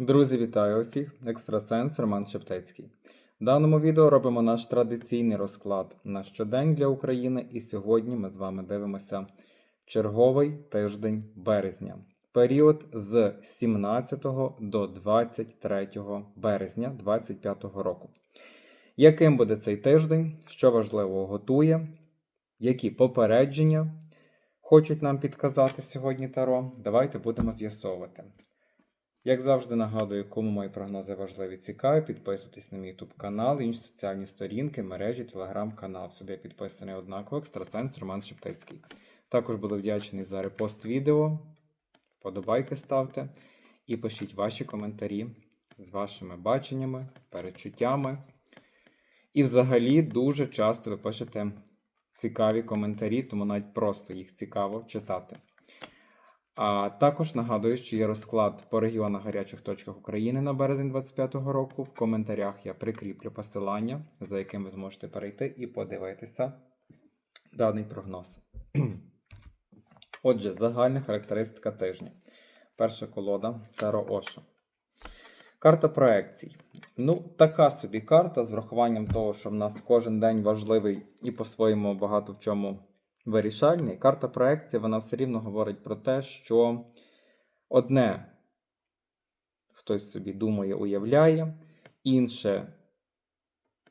Друзі, вітаю усіх! Екстрасенс Роман Шептецький. В даному відео робимо наш традиційний розклад на щодень для України, і сьогодні ми з вами дивимося черговий тиждень березня. Період з 17 до 23 березня 2025 року. Яким буде цей тиждень? Що важливого готує? Які попередження хочуть нам підказати сьогодні Таро? Давайте будемо з'ясовувати. Як завжди нагадую, кому мої прогнози важливі цікаві, підписуйтесь на мій YouTube канал, інші соціальні сторінки, мережі, телеграм-канал. Сюди підписаний однаково екстрасенс Роман Шептицький. Також буду вдячний за репост відео, вподобайки ставте і пишіть ваші коментарі з вашими баченнями, перечуттями. І взагалі дуже часто ви пишете цікаві коментарі, тому навіть просто їх цікаво читати. А також нагадую, що є розклад по регіонах гарячих точках України на березень 2025 року. В коментарях я прикріплю посилання, за яким ви зможете перейти і подивитися даний прогноз. Отже, загальна характеристика тижня. Перша колода Таро Оша. Карта проекцій. Ну, така собі карта з врахуванням того, що в нас кожен день важливий і по-своєму багато в чому вирішальний. Карта проекції вона все рівно говорить про те, що одне хтось собі думає, уявляє, інше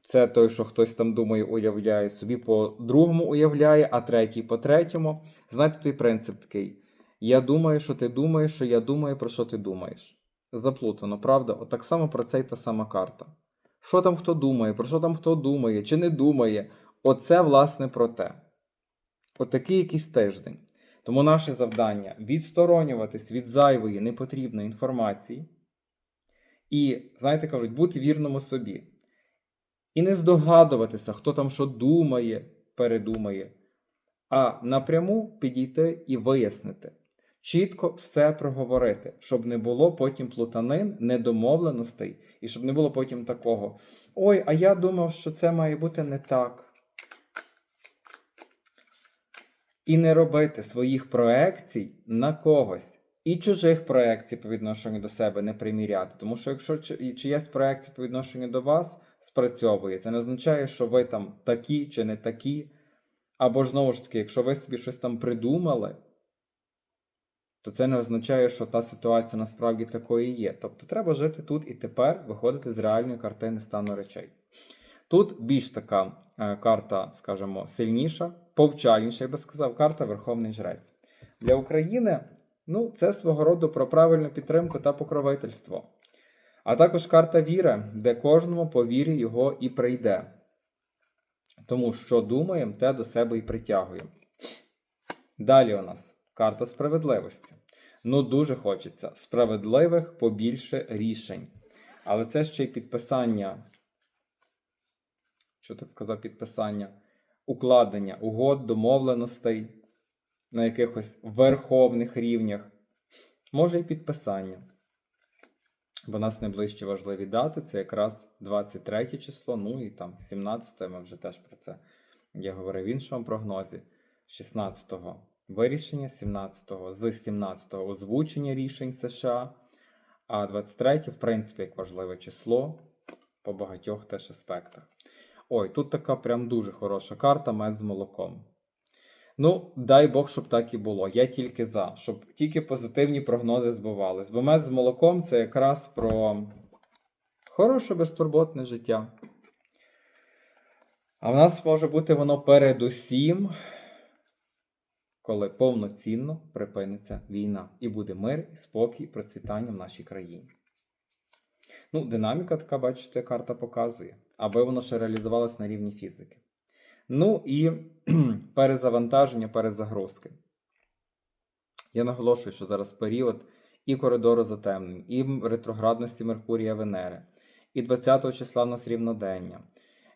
це той, що хтось там думає, уявляє, собі по другому уявляє, а третій по третьому. Знаєте, той принцип такий. Я думаю, що ти думаєш, що я думаю, про що ти думаєш. Заплутано, правда? От так само про це й та сама карта. Що там хто думає, про що там хто думає, чи не думає? Оце, власне, про те. Отакий якийсь тиждень. Тому наше завдання відсторонюватись від зайвої непотрібної інформації. І, знаєте, кажуть, бути вірному собі. І не здогадуватися, хто там що думає, передумає, а напряму підійти і вияснити. Чітко все проговорити, щоб не було потім плутанин, недомовленостей, і щоб не було потім такого. Ой, а я думав, що це має бути не так. І не робити своїх проекцій на когось. І чужих проекцій по відношенню до себе не приміряти. Тому що якщо чи- чиясь проекція по відношенню до вас спрацьовує, це не означає, що ви там такі чи не такі. Або ж знову ж таки, якщо ви собі щось там придумали, то це не означає, що та ситуація насправді такою є. Тобто треба жити тут і тепер, виходити з реальної картини стану речей. Тут більш така карта, скажімо, сильніша, повчальніша, я би сказав, карта Верховний Жрець. Для України ну, це свого роду про правильну підтримку та покровительство. А також карта віри, де кожному по вірі його і прийде. Тому що думаємо, те до себе і притягуємо. Далі у нас карта справедливості. Ну, дуже хочеться справедливих побільше рішень. Але це ще й підписання що так сказав, підписання, укладення угод, домовленостей на якихось верховних рівнях, може і підписання. Бо нас найближчі важливі дати це якраз 23 число, ну і там 17, ми вже теж про це я говорив в іншому прогнозі. 16-го вирішення, 17-го з 17-го озвучення рішень США, а 23 в принципі, як важливе число по багатьох теж аспектах. Ой, тут така прям дуже хороша карта мед з молоком. Ну, дай Бог, щоб так і було. Я тільки за, щоб тільки позитивні прогнози збувались. Бо мед з молоком це якраз про хороше безтурботне життя. А в нас може бути воно передусім, коли повноцінно припиниться війна і буде мир, і спокій, процвітання в нашій країні. Ну, динаміка така, бачите, карта показує, аби воно ще реалізувалось на рівні фізики. Ну і перезавантаження, перезагрузки. Я наголошую, що зараз період і коридору затемнень, і ретроградності Меркурія Венери, і 20 числа в нас рівнодення.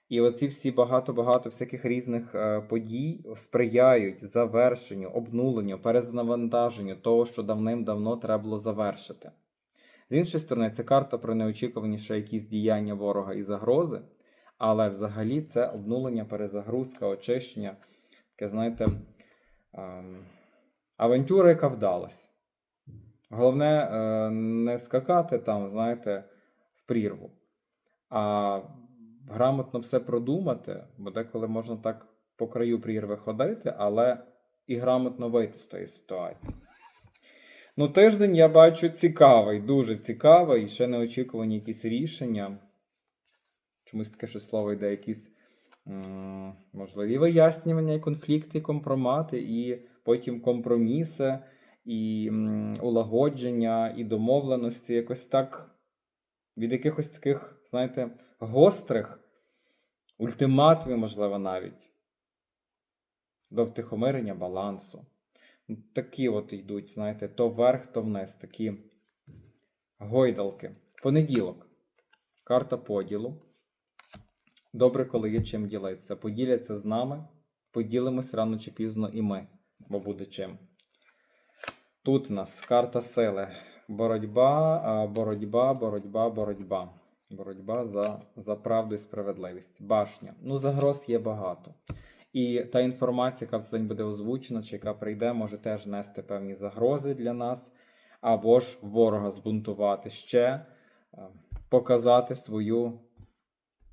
І оці всі багато-багато всяких різних е, подій сприяють завершенню, обнуленню, перезавантаженню того, що давним-давно треба було завершити. З іншої сторони, це карта про неочікувані ще якісь діяння ворога і загрози, але взагалі це обнулення, перезагрузка, очищення, таке, знаєте, ем, авантюра, яка вдалась. Головне е, не скакати там, знаєте, в прірву, а грамотно все продумати, бо деколи можна так по краю прірви ходити, але і грамотно вийти з тої ситуації. Ну, тиждень я бачу цікавий, дуже цікавий, ще неочікувані якісь рішення. Чомусь таке ще слово йде, якісь можливі вияснювання, конфлікти, компромати, і потім компроміси, і улагодження, і домовленості. Якось так від якихось таких, знаєте, гострих ультиматумів, можливо, навіть до втихомирення балансу. Такі от йдуть, знаєте, то вверх, то вниз, такі гойдалки. Понеділок. Карта поділу. Добре, коли є чим ділитися. Поділяться з нами, поділимось рано чи пізно і ми, бо буде чим. Тут у нас карта сили. Боротьба, боротьба, боротьба, боротьба. Боротьба за, за правду і справедливість. Башня. Ну, загроз є багато. І та інформація, яка в цей день буде озвучена, чи яка прийде, може теж нести певні загрози для нас, або ж ворога збунтувати ще, е, показати свою,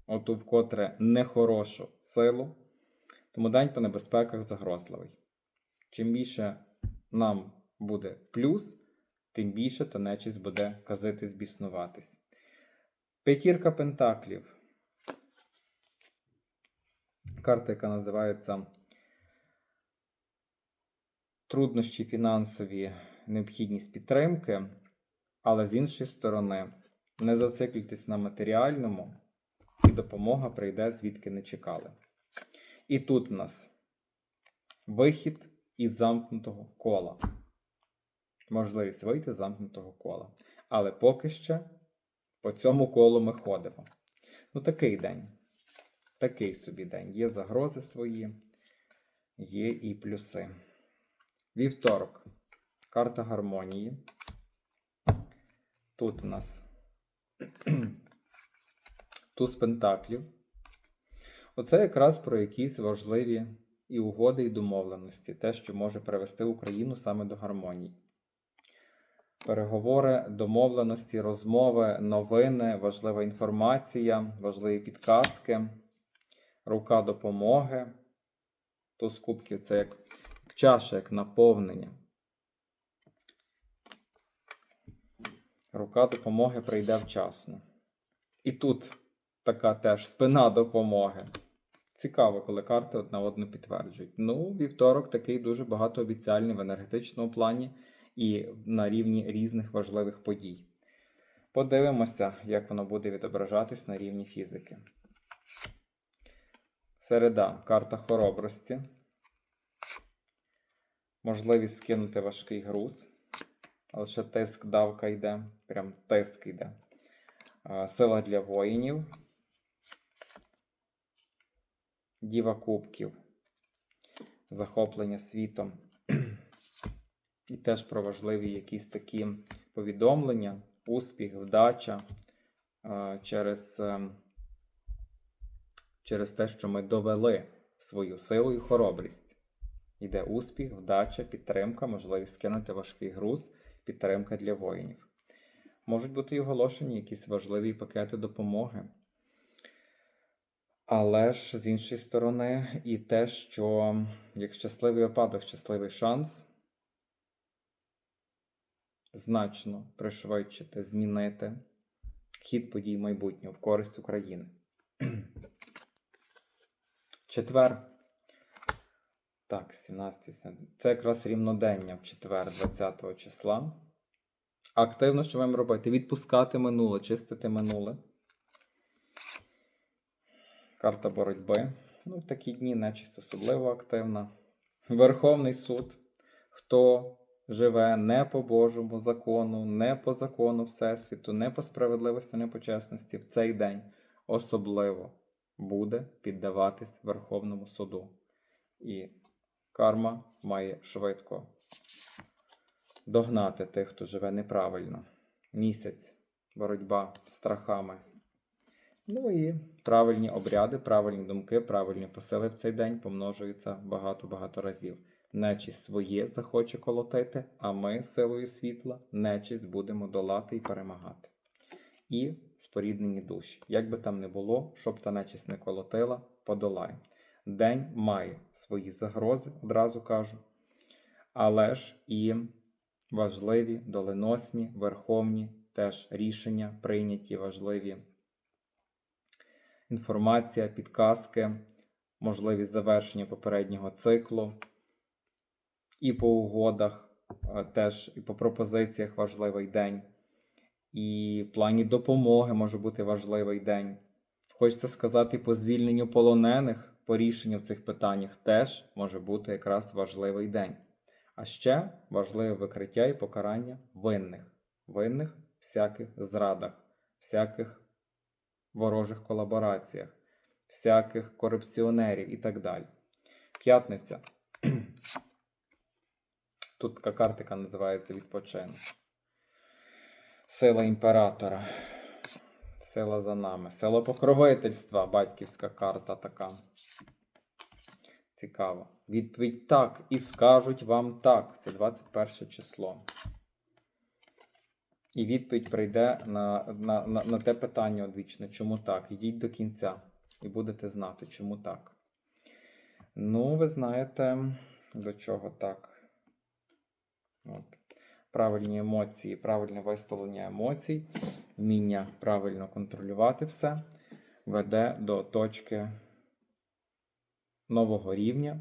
оту вкотре нехорошу силу. Тому день по небезпеках загрозливий. Чим більше нам буде плюс, тим більше та нечість буде казитись, біснуватись. П'ятірка пентаклів. Карта, яка називається Труднощі фінансові, необхідність підтримки, але з іншої сторони, не зациклюйтесь на матеріальному, і допомога прийде звідки не чекали. І тут у нас вихід із замкнутого кола. Можливість вийти з замкнутого кола. Але поки ще по цьому колу ми ходимо. Ну, такий день. Такий собі день. Є загрози свої, є і плюси. Вівторок. Карта гармонії. Тут у нас туз пентаклів. Оце якраз про якісь важливі і угоди, і домовленості. Те, що може привести Україну саме до гармонії. Переговори, домовленості, розмови, новини, важлива інформація, важливі підказки, рука допомоги. Туз кубків це як, чаша, як наповнення. Рука допомоги прийде вчасно. І тут така теж спина допомоги. Цікаво, коли карти одна одну підтверджують. Ну, вівторок такий дуже багатообіцяльний в енергетичному плані і на рівні різних важливих подій. Подивимося, як воно буде відображатись на рівні фізики. Середа карта хоробрості. Можливість скинути важкий груз. Але ще тиск давка йде. Прям тиск йде. Сила для воїнів. Діва кубків. Захоплення світом. І теж про важливі якісь такі повідомлення, успіх, вдача через, е, через те, що ми довели свою силу і хоробрість. Йде успіх, вдача, підтримка, можливість скинути важкий груз, підтримка для воїнів. Можуть бути і оголошені якісь важливі пакети допомоги. Але ж з іншої сторони, і те, що як щасливий випадок, щасливий шанс значно пришвидшити, змінити хід подій майбутнього в користь України. Четвер. Так, 17. Це якраз рівнодення в четвер, 20 числа. Активно, що маємо робити? Відпускати минуле, чистити минуле. Карта боротьби. Ну, в такі дні нечисть особливо активна. Верховний суд. Хто живе не по Божому закону, не по закону Всесвіту, не по справедливості, не по чесності, в цей день особливо буде піддаватись Верховному суду. І карма має швидко догнати тих, хто живе неправильно. Місяць, боротьба з страхами. Ну і правильні обряди, правильні думки, правильні посили в цей день помножуються багато-багато разів. нечість своє захоче колотити, а ми силою світла нечість будемо долати і перемагати. І споріднені душі. Як би там не було, щоб та нечість не колотила, подолаємо. День має свої загрози, одразу кажу, але ж і важливі, доленосні, верховні теж рішення прийняті, важливі інформація, підказки, можливість завершення попереднього циклу. І по угодах теж і по пропозиціях важливий день. І в плані допомоги може бути важливий день. Хочеться сказати, по звільненню полонених, по рішенню в цих питаннях теж може бути якраз важливий день. А ще важливе викриття і покарання винних, винних всяких зрадах, всяких ворожих колабораціях, всяких корупціонерів і так далі. П'ятниця. Тут така картика називається відпочинок. Сила імператора. Сила за нами. Сила покровительства, батьківська карта така. Цікаво. Відповідь так. І скажуть вам так. Це 21 число. І відповідь прийде на, на, на, на те питання одвічне. Чому так? Йдіть до кінця. І будете знати, чому так. Ну, ви знаєте, до чого так. От. Правильні емоції, правильне виставлення емоцій, вміння правильно контролювати все веде до точки нового рівня,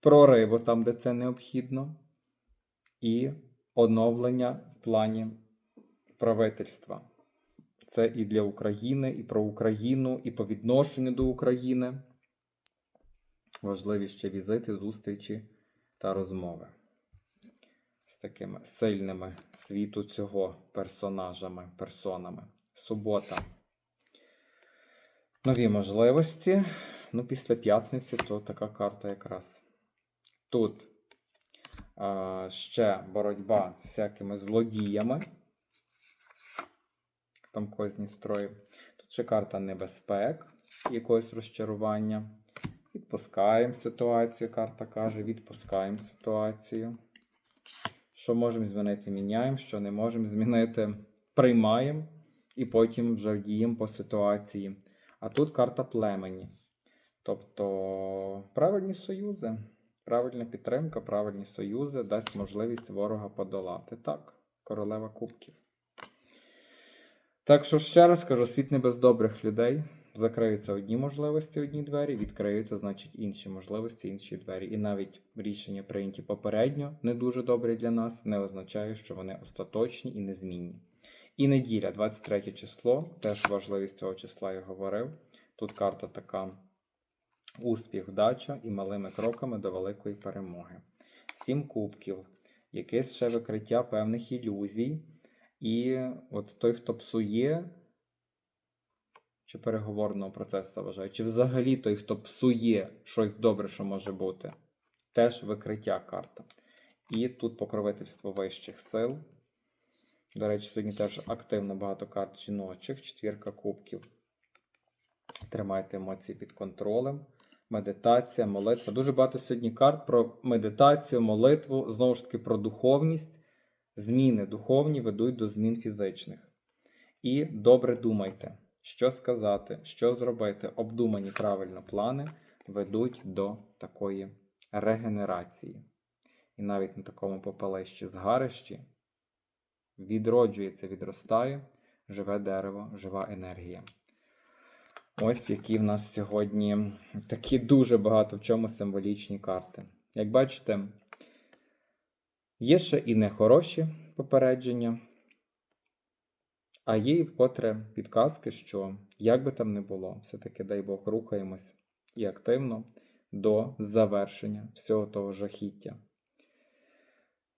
прориву там, де це необхідно, і оновлення в плані правительства. Це і для України, і про Україну, і по відношенню до України. Важливі ще візити, зустрічі та розмови такими сильними світу цього персонажами, персонами. Субота. Нові можливості. Ну, після п'ятниці то така карта якраз. Тут а, ще боротьба з всякими злодіями. Там козні строї. Тут ще карта небезпек, якогось розчарування. Відпускаємо ситуацію, карта каже, відпускаємо ситуацію. Що можемо змінити, міняємо, що не можемо змінити, приймаємо і потім вже діємо по ситуації. А тут карта племені. Тобто правильні союзи, правильна підтримка, правильні союзи дасть можливість ворога подолати. Так, королева кубків. Так що ще раз кажу, світ не без добрих людей. Закриються одні можливості, одні двері, відкриються, значить, інші можливості, інші двері. І навіть рішення, прийняті попередньо, не дуже добрі для нас, не означає, що вони остаточні і незмінні. І неділя, 23 число, теж важливість цього числа я говорив. Тут карта така: успіх, вдача і малими кроками до великої перемоги. Сім кубків, якесь ще викриття певних ілюзій. І от той, хто псує, чи переговорного процесу заважає, чи взагалі той, хто псує щось добре, що може бути, теж викриття карта. І тут покровительство вищих сил. До речі, сьогодні теж активно багато карт жіночих, четвірка кубків. Тримайте емоції під контролем. Медитація, молитва. Дуже багато сьогодні карт про медитацію, молитву, знову ж таки, про духовність. Зміни духовні ведуть до змін фізичних. І добре думайте, що сказати, що зробити. Обдумані правильно плани ведуть до такої регенерації. І навіть на такому попелищі згарищі відроджується, відростає живе дерево, жива енергія. Ось які в нас сьогодні такі дуже багато в чому символічні карти. Як бачите, є ще і нехороші попередження, а є і вкотре підказки, що як би там не було, все-таки, дай Бог, рухаємось і активно до завершення всього того жахіття.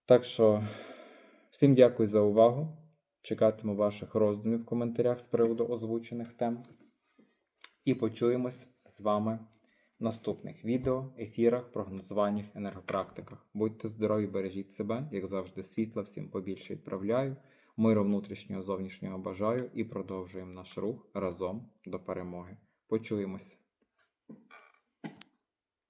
Так що, всім дякую за увагу. Чекатиму ваших роздумів в коментарях з приводу озвучених тем. І почуємось з вами в наступних відео, ефірах, прогнозуваннях, енергопрактиках. Будьте здорові, бережіть себе, як завжди, світла всім побільше відправляю. Миру внутрішнього зовнішнього бажаю і продовжуємо наш рух разом до перемоги. Почуємось!